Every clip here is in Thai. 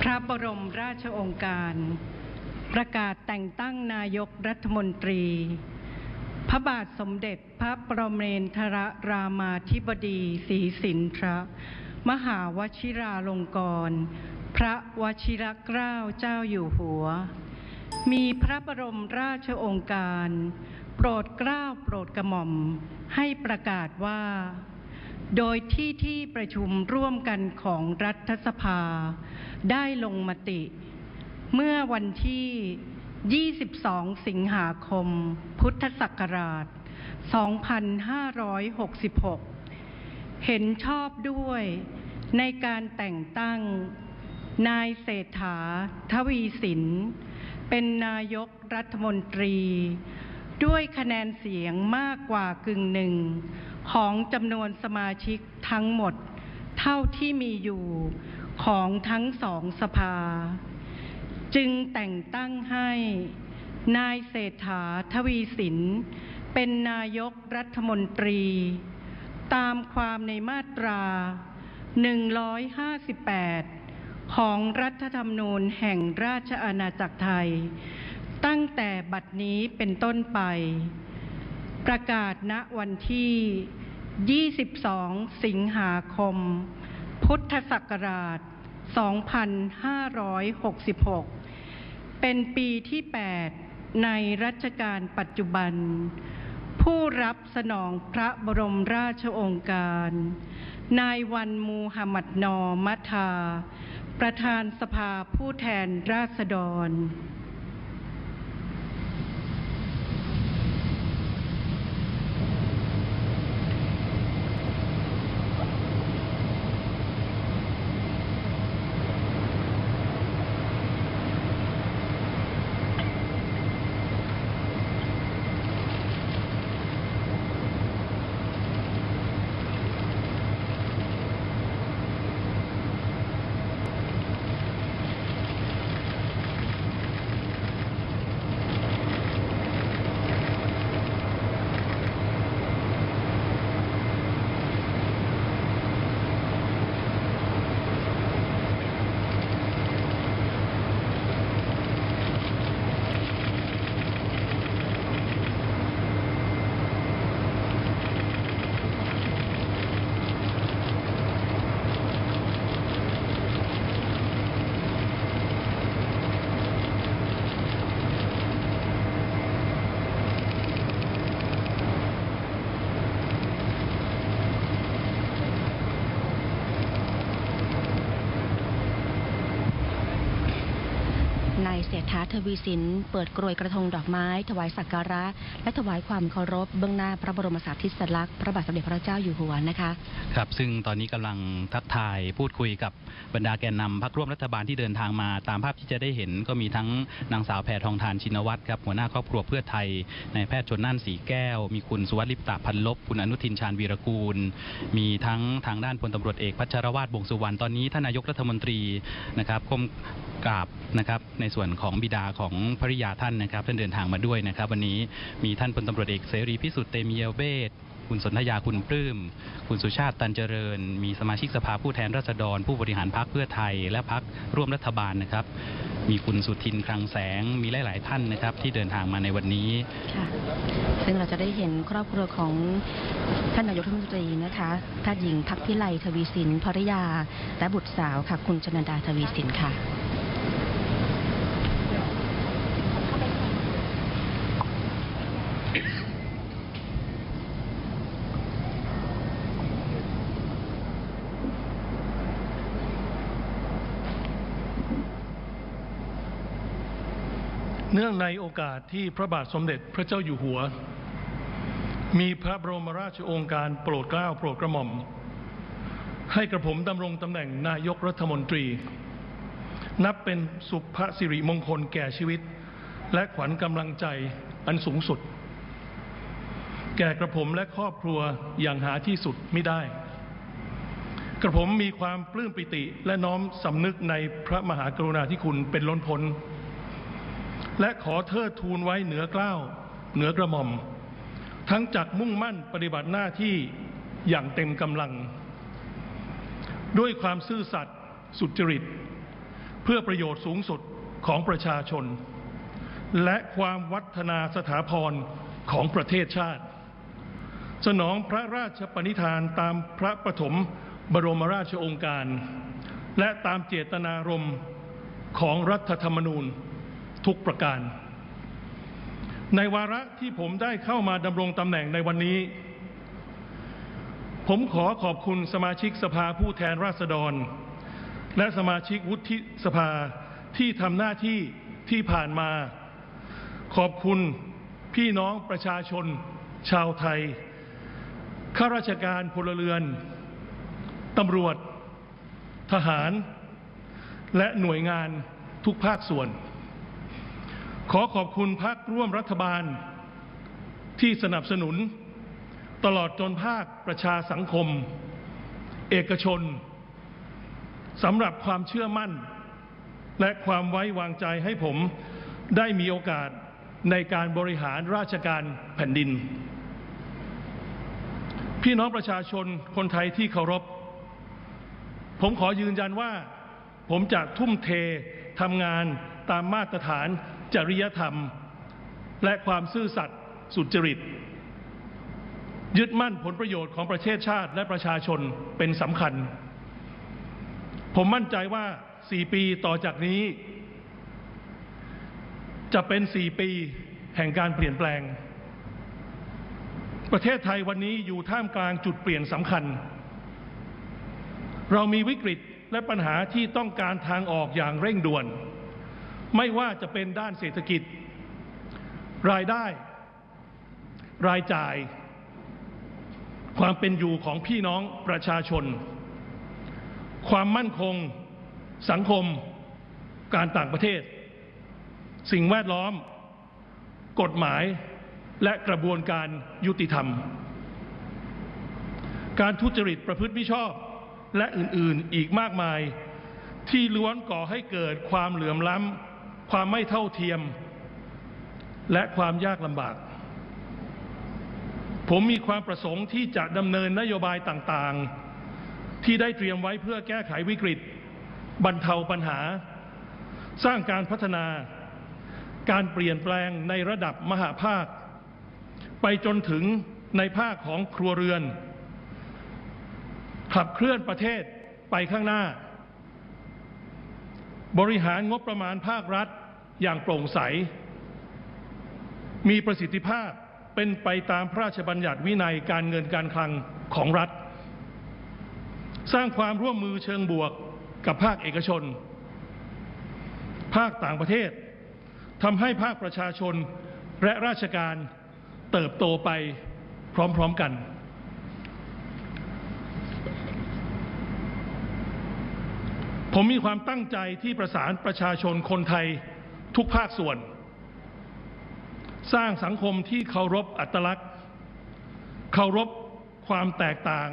พระบรมราชองค์การ ประกาศแต่งตั้งนายกรัฐมนตรี พระบาทสมเด็จพระประเมนทรรามาธิบดีศรีสินทรมหาวชิราลงกรณพระวชิรเกล้าเจ้าอยู่หัว มีพระบรมราชองค์การ โปรดเกล้าโปรดกระหม่อม ให้ประกาศว่า โดยที่ที่ประชุมร่วมกันของรัฐสภา ได้ลงมติ เมื่อวันที่ 22 สิงหาคม พุทธศักราช 2566 เห็นชอบด้วยในการแต่งตั้ง นายเศรษฐา ทวีสิน เป็นนายกรัฐมนตรี ด้วยคะแนนเสียงมากกว่ากึ่งหนึ่ง ของจำนวนสมาชิกทั้งหมด เท่าที่มีอยู่ของทั้งสองสภา จึงแต่งตั้งให้นายเศรษฐาทวีสิน เป็นนายกรัฐมนตรี ตามความในมาตรา 158 ของรัฐธรรมนูญแห่งราชอาณาจักรไทย ตั้งแต่บัดนี้เป็นต้นไป ประกาศณวันที่ 22 สิงหาคม พุทธศักราช 2566 เป็นปีที่ 8 ในรัชกาลปัจจุบัน ผู้รับสนองพระบรมราชโองการ นายวันมูฮัมหมัดนอมัทา ประธานสภาผู้แทนราษฎร นายเศรษฐาทวีสิน เปิดกรวยกระทงดอกไม้ ถวายสักการะ และถวายความเคารพเบื้องหน้าพระบรมสารีริสลักษณ์พระบาทสมเด็จพระเจ้าอยู่หัวนะคะครับซึ่งตอนนี้กำลังทักทายพูดคุยกับบรรดาแกนนำพักร่วมรัฐบาลที่เดินทางมา ตามภาพที่จะได้เห็นก็มีทั้งนางสาวแพทองทานชินวัตรครับหัวหน้าครอบครัวเพื่อไทยนายแพทย์ชนน่านสีแก้ว มีคุณสุวัสดิ์ลิปตะพันลบคุณอนุทินชาญวีรกูล มีทั้งทางด้านพลตำรวจเอกพัชรวาทวงสุวรรณตอนนี้ท่านนายกรัฐมนตรีนะครับก้มกราบนะครับในส่วนของของบิดาของภริยาท่านนะครับท่านเดินทางมาด้วยนะครับ วันนี้มีท่านพลตำรวจเอกเสรีพิสุทธิ์เตมียเวทคุณสนธยาคุณปลื้ม คุณสุชาติตันเจริญ มีสมาชิกสภาผู้แทนราษฎร ผู้บริหารพรรคเพื่อไทย และพรรคร่วมรัฐบาลนะครับ มีคุณสุทินคลังแสง มีหลาย ๆ ท่านนะครับ ที่เดินทางมาในวันนี้ซึ่งเราจะได้เห็นครอบครัวของท่านนายกรัฐมนตรีนะคะแพทย์หญิงพักพิไลทวีสินภริยา และบุตรสาวค่ะ คุณชนันดาทวีสินค่ะ เนื่องในโอกาสที่พระบาทสมเด็จพระเจ้าอยู่หัว มีพระบรมราชโองการโปรดเกล้าโปรดกระหม่อม ให้กระผมดำรงตำแหน่งนายกรัฐมนตรี นับเป็นสุภสิริมงคลแก่ชีวิต และขวัญกำลังใจอันสูงสุด แก่กระผมและครอบครัวอย่างหาที่สุดไม่ได้ กระผมมีความปลื้มปิติและน้อมสำนึกในพระมหากรุณาธิคุณเป็นล้นพ้น และขอเทิดทูนไว้เหนือเกล้าวเหนือกระหม่อม ทั้งจักมุ่งมั่นปฏิบัติหน้าที่อย่างเต็มกำลัง ด้วยความซื่อสัตย์สุจริต เพื่อประโยชน์สูงสุดของประชาชน และความวัฒนาสถาพรของประเทศชาติ สนองพระราชปณิธานตามพระปฐมบรมราชโองการ และตามเจตนารมณ์ของรัฐธรรมนูญ ทุกประการ ในวาระที่ผมได้เข้ามาดำรงตำแหน่งในวันนี้ ผมขอขอบคุณสมาชิกสภาผู้แทนราษฎร และสมาชิกวุฒิสภาที่ทำหน้าที่ที่ผ่านมา ขอบคุณพี่น้องประชาชน ชาวไทย ข้าราชการพลเรือน ตำรวจ ทหาร และหน่วยงานทุกภาคส่วน ขอขอบคุณพักร่วมรัฐบาล ที่สนับสนุน ตลอดจนภาคประชาสังคม เอกชนสำหรับความเชื่อมั่น และความไว้วางใจให้ผมได้มีโอกาสในการบริหารราชการแผ่นดิน พี่น้องประชาชนคนไทยที่เคารพ ผมขอยืนยันว่า ผมจะทุ่มเททำงานตามมาตรฐาน จริยธรรม และความซื่อสัตย์สุจริต ยึดมั่นผลประโยชน์ของประเทศชาติและประชาชนเป็นสำคัญ ผมมั่นใจว่า 4 ปีต่อจากนี้ จะเป็น 4 ปีแห่งการเปลี่ยนแปลง ประเทศไทยวันนี้อยู่ท่ามกลางจุดเปลี่ยนสำคัญ เรามีวิกฤตและปัญหาที่ต้องการทางออกอย่างเร่งด่วน ไม่ว่าจะเป็นด้านเศรษฐกิจ รายได้ รายจ่าย ความเป็นอยู่ของพี่น้องประชาชน ความมั่นคง สังคม การต่างประเทศ สิ่งแวดล้อม กฎหมายและกระบวนการยุติธรรม การทุจริตประพฤติมิชอบและอื่นๆอีกมากมายที่ล้วนก่อให้เกิดความเหลื่อมล้ำ ความไม่เท่าเทียม และความยากลำบาก ผมมีความประสงค์ที่จะดำเนินนโยบายต่างๆ ที่ได้เตรียมไว้เพื่อแก้ไขวิกฤต บรรเทาปัญหา สร้างการพัฒนา การเปลี่ยนแปลงในระดับมหาภาค ไปจนถึงในภาคของครัวเรือน ขับเคลื่อนประเทศไปข้างหน้าบริหารงบประมาณภาครัฐ อย่างโปร่งใส มีประสิทธิภาพเป็นไปตามพระราชบัญญัติวินัยการเงินการคลังของรัฐ สร้างความร่วมมือเชิงบวกกับภาคเอกชน ภาคต่างประเทศทำให้ภาคประชาชนและราชการเติบโตไปพร้อมๆกัน ผมมีความตั้งใจที่ประสานประชาชนคนไทย ทุกภาคส่วน สร้างสังคมที่เคารพอัตลักษณ์ เคารพความแตกต่าง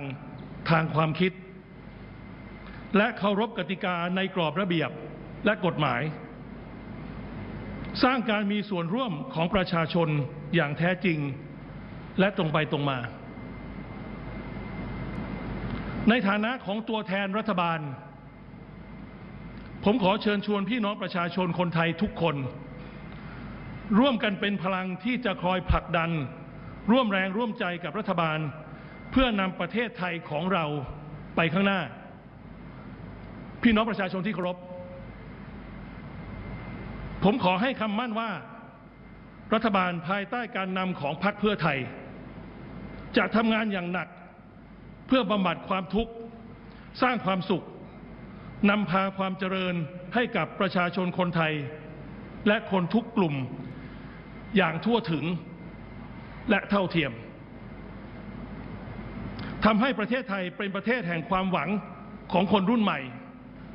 ทางความคิด และเคารพกติกาในกรอบระเบียบและกฎหมาย สร้างการมีส่วนร่วมของประชาชนอย่างแท้จริง และตรงไปตรงมา ในฐานะของตัวแทนรัฐบาล ผมขอเชิญชวนพี่น้องประชาชนคนไทยทุกคน ร่วมกันเป็นพลังที่จะคอยผลักดัน ร่วมแรงร่วมใจกับรัฐบาล เพื่อนำประเทศไทยของเราไปข้างหน้า พี่น้องประชาชนที่เคารพผมขอให้คำมั่นว่า รัฐบาลภายใต้การนำของพรรคเพื่อไทย จะทำงานอย่างหนัก เพื่อบำบัดความทุกข์ สร้างความสุข นำพาความเจริญให้กับประชาชนคนไทย และคนทุกกลุ่มอย่างทั่วถึงและเท่าเทียมทำให้ประเทศไทยเป็นประเทศแห่งความหวังของคนรุ่นใหม่